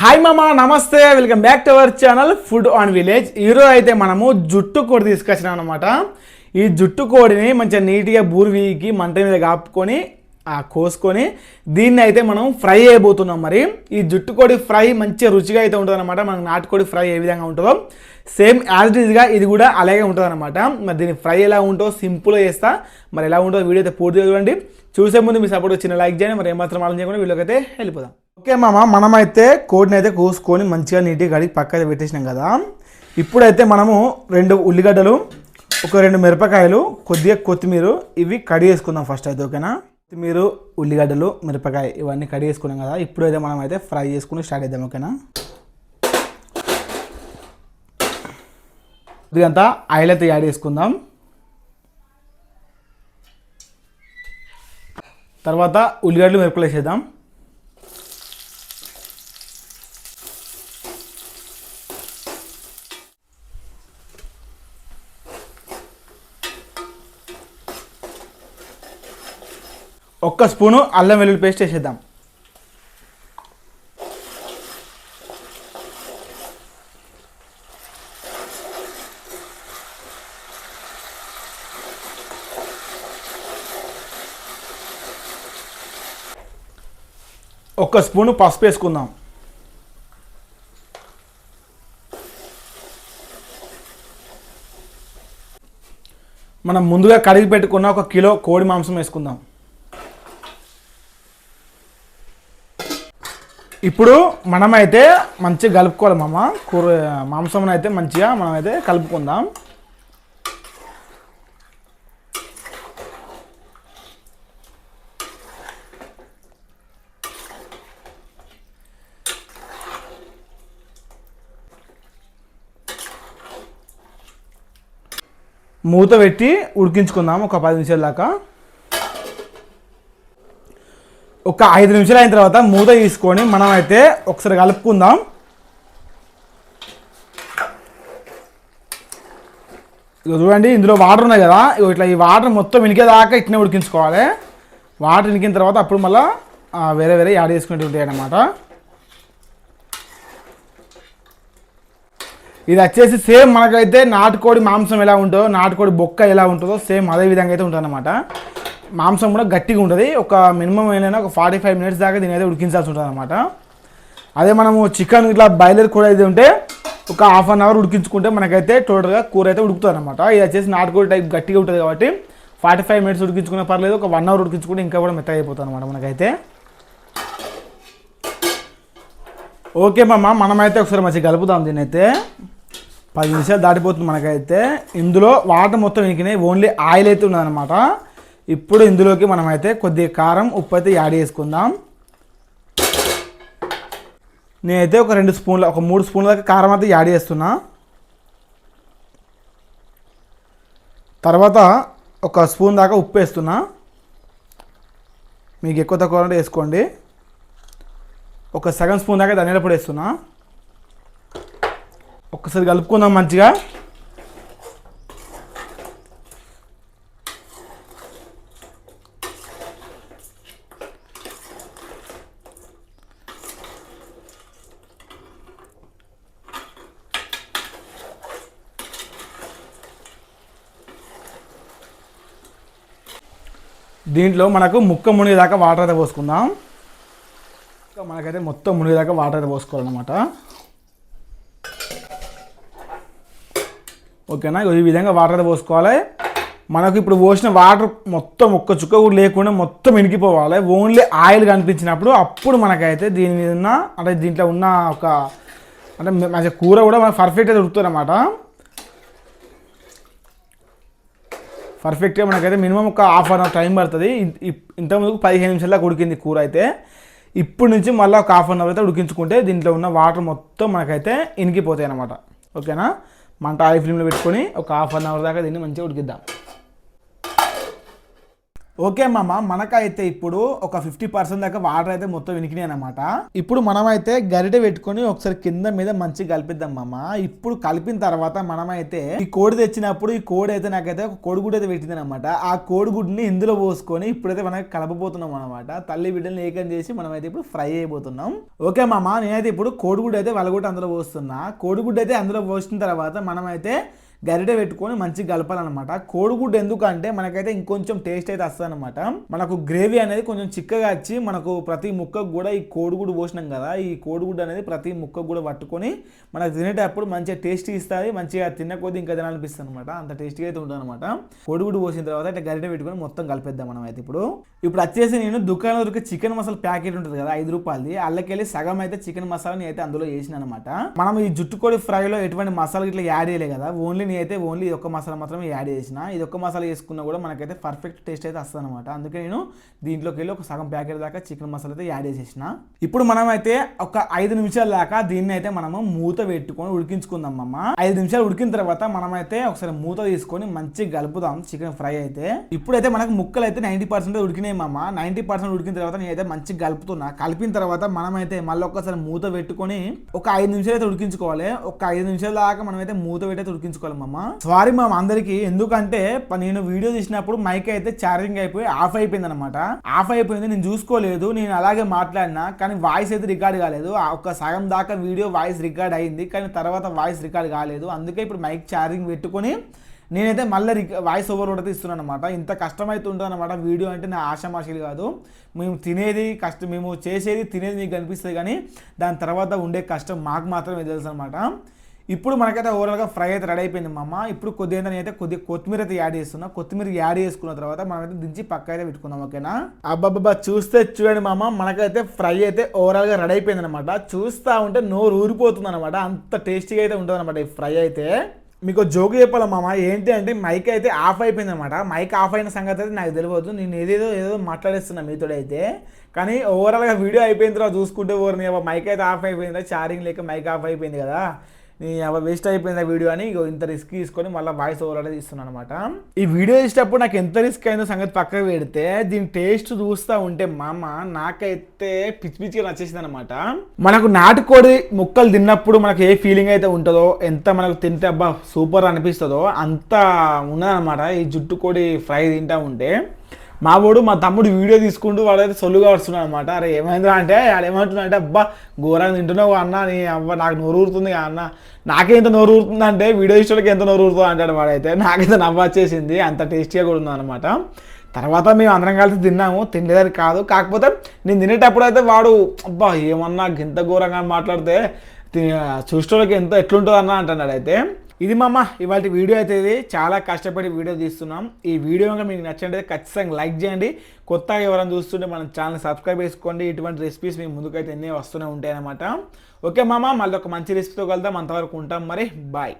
Hi మామ నమస్తే welcome back to our channel food on village ఈరోజు అయితే మనము జుట్టు కోడి తీసుకొచ్చినాం అనమాట ఈ జుట్టు కోడిని మంచిగా నీట్గా బూర్వీకి మంట మీద కాపుకొని ఆ కోసుకొని దీన్ని అయితే మనం ఫ్రై చేయబోతున్నాం మరి. ఈ జుట్టు కోడి ఫ్రై మంచిగా రుచిగా అయితే ఉంటుంది అనమాట మనకు నాటుకోడి ఫ్రై ఏ విధంగా ఉంటుందో. సేమ్ యాజ్ ఇట్ ఇది కూడా అలాగే ఉంటుంది అనమాట మరి దీని ఫ్రై ఎలా ఉంటుందో సింపుల్గా చేస్తా. మరి ఎలా ఉంటుందో వీడియో అయితే పూర్తిగా చూడండి. చూసే ముందు మీ సపోర్ట్ చిన్న లైక్ చేయండి. మరి ఏమాత్రం ఆలోచించకుండా చేయకుండా వీళ్ళకి అయితే వెళ్ళిపోదాం. ఓకే మామ మనమైతే కోడిని అయితే కోసుకొని మంచిగా నీట్గా కడిగి పక్కన పెట్టేసినాం కదా. ఇప్పుడైతే మనము రెండు ఉల్లిగడ్డలు ఒక రెండు మిరపకాయలు కొద్దిగా కొత్తిమీర ఇవి కడి వేసుకుందాం ఫస్ట్ అయితే ఓకేనా కొత్తిమీర ఉల్లిగడ్డలు మిరపకాయ ఇవన్నీ కడి వేసుకున్నాం కదా. ఇప్పుడైతే మనం అయితే ఫ్రై చేసుకుని స్టార్ట్ చేద్దాం ఓకేనా ఇదంతా ఆయిల్ అయితే యాడ్ చేసుకుందాం. తర్వాత ఉల్లిగడ్డలు మిరపలు వేసేద్దాం. ఒక్క స్పూను అల్లం వెల్లుల్లి పేస్ట్ వేసేద్దాం. ఒక్క స్పూను పసుపు వేసుకుందాం. మనం ముందుగా కడిగి పెట్టుకున్న ఒక కిలో కోడి మాంసం వేసుకుందాం. ఇప్పుడు మనమైతే మంచిగా కలుపుకోవాలి మామ. కూర మాంసం అయితే మంచిగా మనమైతే కలుపుకుందాం. మూత పెట్టి ఉడికించుకుందాం ఒక పది నిమిషాల దాకా. ఒక ఐదు నిమిషాలు అయిన తర్వాత మూత తీసుకొని మనం అయితే ఒకసారి కలుపుకుందాం. ఇక చూడండి ఇందులో వాటర్ ఉన్నాయి కదా. ఇట్లా ఈ వాటర్ మొత్తం ఇనికేదాకా ఇట్నే ఉడికించుకోవాలి. వాటర్ ఇనికిన తర్వాత అప్పుడు మళ్ళీ వేరే వేరే యాడ్ చేసుకుంటూ ఉంటాయి అన్నమాట. ఇది వచ్చేసి సేమ్ మనకైతే నాటుకోడి మాంసం ఎలా ఉంటుందో నాటుకోడి బొక్క ఎలా ఉంటుందో సేమ్ అదే విధంగా అయితే ఉంటుంది అనమాట మాంసం కూడా గట్టిగా ఉంటుంది. ఒక మినిమం ఏదైనా ఒక ఫార్టీ ఫైవ్ మినిట్స్ దాకా దీని అయితే ఉడికించాల్సి ఉంటుంది అనమాట అదే మనము చికెన్ ఇట్లా బాయిలర్ కూర అయితే ఉంటే ఒక హాఫ్ అన్ అవర్ ఉడికించుకుంటే మనకైతే టోటల్గా కూర అయితే ఉడుకుతుంది అనమాట ఇది వచ్చేసి నాటుకోడి టైప్ గట్టిగా ఉంటుంది కాబట్టి ఫార్టీ ఫైవ్ మినిట్స్ ఉడికించుకునే పర్లేదు ఒక వన్ అవర్ ఉడికించుకుంటే ఇంకా కూడా మెత్తగా అయిపోతుంది అనమాట మనకైతే. ఓకే మామ మనమైతే ఒకసారి మంచిగా కలుపుదాం దీని అయితే పది నిమిషాలు దాటిపోతుంది మనకైతే. ఇందులో వాటర్ మొత్తం ఇంకినాయి ఓన్లీ ఆయిల్ అయితే ఉన్నదన్నమాట. ఇప్పుడు ఇందులోకి మనమైతే కొద్దిగా కారం ఉప్పు అయితే యాడ్ చేసుకుందాం. నేనైతే ఒక రెండు స్పూన్ల ఒక మూడు స్పూన్ల దాకా కారం అయితే యాడ్ చేస్తున్నా. తర్వాత ఒక స్పూన్ దాకా ఉప్పు వేస్తున్నా. మీకు ఎక్కువ తక్కువ వేసుకోండి. ఒక సగం స్పూన్ దాకా ధనియాల పొడి వేస్తున్నా. ఒక్కసారి కలుపుకుందాం మంచిగా. దీంట్లో మనకు ముక్క మునిగేదాకా వాటర్ అయితే పోసుకుందాం. ఇంకా మనకైతే మొత్తం మునిగేదాకా వాటర్ అయితే పోసుకోవాలన్నమాట. ఓకేనా? ఈ విధంగా వాటర్ అయితే పోసుకోవాలి. మనకు ఇప్పుడు పోసిన వాటర్ మొత్తం ఒక్క చుక్క కూడా లేకుండా మొత్తం ఇనికిపోవాలి. ఓన్లీ ఆయిల్ కనిపించినప్పుడు అప్పుడు మనకైతే దీని మీద ఉన్న అంటే దీంట్లో ఉన్న ఒక అంటే మంచి కూర కూడా మనకు పర్ఫెక్ట్గా దొరుకుతుంది అన్నమాట పర్ఫెక్ట్గా మనకైతే మినిమం ఒక హాఫ్ అన్ అవర్ టైం పడుతుంది. ఇ- ఇంతకుముందుకు పదిహేను నిమిషాల్లో ఉడికింది కూర అయితే ఇప్పుడు నుంచి మళ్ళీ ఒక హాఫ్ అన్ అవర్ అయితే ఉడికించుకుంటే దీంట్లో ఉన్న వాటర్ మొత్తం మనకైతే ఇనికిపోతాయి అనమాట ఓకేనా? మంట ఆయిల్ ఫ్లేమ్లో పెట్టుకొని ఒక హాఫ్ అన్ అవర్ దాకా దీన్ని మంచిగా ఉడికిద్దాం. ఓకే మామ మనకైతే ఇప్పుడు ఒక ఫిఫ్టీ పర్సెంట్ దాకా వాటర్ అయితే మొత్తం వినికినాయి అనమాట ఇప్పుడు మనమైతే గరిటె పెట్టుకొని ఒకసారి కింద మీద మంచిగా కలిపిద్దాం మామ. ఇప్పుడు కలిపిన తర్వాత మనమైతే ఈ కోడి తెచ్చినప్పుడు ఈ కోడి అయితే నాకైతే ఒక కోడిగుడ్డు అయితే పెట్టింది అనమాట ఆ కోడిగుడ్డుని ఇందులో పోసుకొని ఇప్పుడైతే మనకి కలపబోతున్నాం అనమాట తల్లి బిడ్డలు ఏకం చేసి మనమైతే ఇప్పుడు ఫ్రై అయిపోతున్నాం ఓకే మామ నేనైతే ఇప్పుడు కోడిగుడ్డు అయితే వలగొట్టి అందులో పోస్తున్నా. కోడిగుడ్డు అయితే అందులో పోసిన తర్వాత మనమైతే గరిటె పెట్టుకొని మంచిగా కలపాలన్నమాట. కోడిగుడ్డు ఎందుకంటే మనకైతే ఇంకొంచెం టేస్ట్ అయితే వస్తుంది అనమాట మనకు గ్రేవీ అనేది కొంచెం చిక్కగా వచ్చి మనకు ప్రతి ముక్కకు కూడా ఈ కోడిగుడ్డు పోసినాం కదా ఈ కోడిగుడ్డు అనేది ప్రతి ముక్కకు కూడా పట్టుకొని మనకు తినేటప్పుడు మంచిగా టేస్ట్ ఇస్తుంది మంచిగా తిన్న కొద్దీ ఇంకా తినాలనిపిస్తుంది అనమాట అంత టేస్టీగా అయితే ఉంటుంది అనమాట కోడిగుడ్డు పోసిన తర్వాత ఇట్లా గరిటె పెట్టుకొని మొత్తం కలిపేద్దాం మనం అయితే ఇప్పుడు. ఇప్పుడు వచ్చేసి నేను దుకాణంలో దొరికే చికెన్ మసాలా ప్యాకెట్ ఉంటుంది కదా ఐదు రూపాయలది. అల్లకెళ్ళి సగం అయితే చికెన్ మసాలాని అయితే అందులో వేసిన అనమాట మనం ఈ జుట్టుకోడి ఫ్రైలో ఎటువంటి మసాలా ఇట్లా యాడ్ చేయలే కదా ఓన్లీ నేను అయితే ఓన్లీ ఇది ఒక్క మసాలా మాత్రమే యాడ్ చేసిన. ఇది ఒక్క మసాలా వేసుకున్నా కూడా మనకైతే పర్ఫెక్ట్ టేస్ట్ అయితే వస్తుంది అనమాట అందుకే నేను దీంట్లోకి వెళ్ళి ఒక సగం ప్యాకెట్ దాకా చికెన్ మసాలా అయితే యాడ్ చేసేసిన. ఇప్పుడు మనం అయితే ఒక ఐదు నిమిషాల దాకా దీన్ని అయితే మనము మూత పెట్టుకొని ఉడికించుకుందాం అమ్మ. ఐదు నిమిషాలు ఉడికిన తర్వాత మనమైతే ఒకసారి మూత తీసుకొని మంచిగా కలుపుదాం చికెన్ ఫ్రై అయితే. ఇప్పుడైతే మనకు ముక్కలు అయితే నైంటీ పర్సెంట్ ఉడికినాయి మామ. నైంటీ పర్సెంట్ ఉడికిన తర్వాత నేనైతే మంచిగా కలుపుతున్నా. కలిపిన తర్వాత మనమైతే మళ్ళీ ఒక్కసారి మూత పెట్టుకొని ఒక ఐదు నిమిషాలు అయితే ఉడికించుకోవాలి. ఒక ఐదు నిమిషాల దాకా మనమైతే మూత పెట్టి ఉడికించుకోవాలి మామ. సారీ మామ అందరికి. ఎందుకంటే నేను వీడియో తీసినప్పుడు మైక్ అయితే ఛార్జింగ్ అయిపోయి ఆఫ్ అయిపోయింది అనమాట ఆఫ్ అయిపోయింది నేను చూసుకోలేదు నేను అలాగే మాట్లాడినా కానీ వాయిస్ అయితే రికార్డ్ కాలేదు. ఆ ఒక సగం దాకా వీడియో వాయిస్ రికార్డ్ అయింది కానీ తర్వాత వాయిస్ రికార్డ్ కాలేదు. అందుకే ఇప్పుడు మైక్ ఛార్జింగ్ పెట్టుకొని నేనైతే మళ్ళీ వాయిస్ ఓవర్ కూడా ఇస్తున్నాను అనమాట ఇంత కష్టమైతే ఉంటుంది అనమాట వీడియో అంటే నా ఆశామాషలు కాదు. మేము తినేది కష్టం మేము చేసేది తినేది మీకు కనిపిస్తుంది కానీ దాని తర్వాత ఉండే కష్టం మాకు మాత్రమే తెలుసు అనమాట ఇప్పుడు మనకైతే ఓవరాల్గా ఫ్రై అయితే రెడీ అయిపోయింది మా అమ్మ ఇప్పుడు ఏంటని అయితే కొద్దిగా కొత్తిమీర అయితే యాడ్ చేస్తున్నా. కొత్తిమీర యాడ్ చేసుకున్న తర్వాత మనమైతే దించి పక్క అయితే పెట్టుకుందాం ఓకేనా అబ్బాబ్బా చూస్తే చూడండి మా అమ్మ మనకైతే ఫ్రై అయితే ఓవరాల్గా రెడీ అయిపోయింది అనమాట చూస్తూ ఉంటే నోరు ఊరిపోతుంది అనమాట అంత టేస్టీగా అయితే ఉంటుంది అనమాట ఈ ఫ్రై అయితే. మీకు జోకు చెప్పాలి మామ? ఏంటి అంటే మైక్ అయితే ఆఫ్ అయిపోయింది అనమాట మైక్ ఆఫ్ అయిన సంగతి అయితే నాకు తెలియదు. నేను ఏదేదో ఏదో మాట్లాడేస్తున్నా మీతో అయితే. కానీ ఓవరాల్గా వీడియో అయిపోయిన తర్వాత చూసుకుంటే ఓవర్ మైక్ అయితే ఆఫ్ అయిపోయింది? ఛార్జింగ్ లేక మైక్ ఆఫ్ అయిపోయింది కదా. నీ వేస్ట్ అయిపోయింది వీడియో అని ఇగో ఇంత రిస్క్ తీసుకొని మళ్ళీ వాయిస్ ఓవర్ అనేది ఇస్తున్నాను అనమాట ఈ వీడియో ఇచ్చేటప్పుడు నాకు ఎంత రిస్క్ అయిందో సంగతి పక్కకు పెడితే దీని టేస్ట్ చూస్తూ ఉంటే మామ నాకైతే పిచ్చి పిచ్చిగా నచ్చేసింది అనమాట మనకు నాటుకోడి ముక్కలు తిన్నప్పుడు మనకు ఏ ఫీలింగ్ అయితే ఉంటుందో ఎంత మనకు తింటే అబ్బా సూపర్ అనిపిస్తుందో అంత ఉన్నదన్నమాట. ఈ జుట్టు కోడి ఫ్రై తింటా ఉంటే. మా వాడు మా తమ్ముడు వీడియో తీసుకుంటూ వాడైతే సొల్లుగా వస్తున్నాడు అనమాట అరే ఏమైందా అంటే వాడు ఏమంటున్నా అంటే అబ్బా ఘోరంగా తింటున్నావు అన్న నీ అవ్వ నాకు నోరు ఊరుతుంది అన్న. నాకే ఎంత నోరు ఊరుతుంది అంటే వీడియో ఇష్టాలకి ఎంత నోరు ఊరుతుంది అంటాడు వాడైతే. నాకైతే నవ్వచ్చేసింది అంత టేస్టీగా కూడా ఉంది అనమాట తర్వాత మేము అందరం కలిసి తిన్నాము. తినలేదని కాదు. కాకపోతే నేను తినేటప్పుడు అయితే వాడు అబ్బా ఏమన్నా ఇంత ఘోరంగా మాట్లాడితే చూసేటోళ్ళకి ఎంత ఎట్లుంటుంది అన్న అంటున్నాడు అయితే. ఇది మామ ఇవాళ వీడియో అయితే ఇది. చాలా కష్టపడి వీడియో తీస్తున్నాం. ఈ వీడియో కనుక మీకు నచ్చినట్లయితే ఖచ్చితంగా లైక్ చేయండి. కొత్తగా ఎవరైనా చూస్తుంటే మన ఛానల్ సబ్స్క్రైబ్ చేసుకోండి. ఇటువంటి రెసిపీస్ మీకు ముందుకైతే ఎన్ని వస్తూనే ఉంటాయి అనమాట ఓకే మామ మళ్ళీ ఒక మంచి రెసిపీతో కలుద్దాం. అంతవరకు ఉంటాం మరి. బాయ్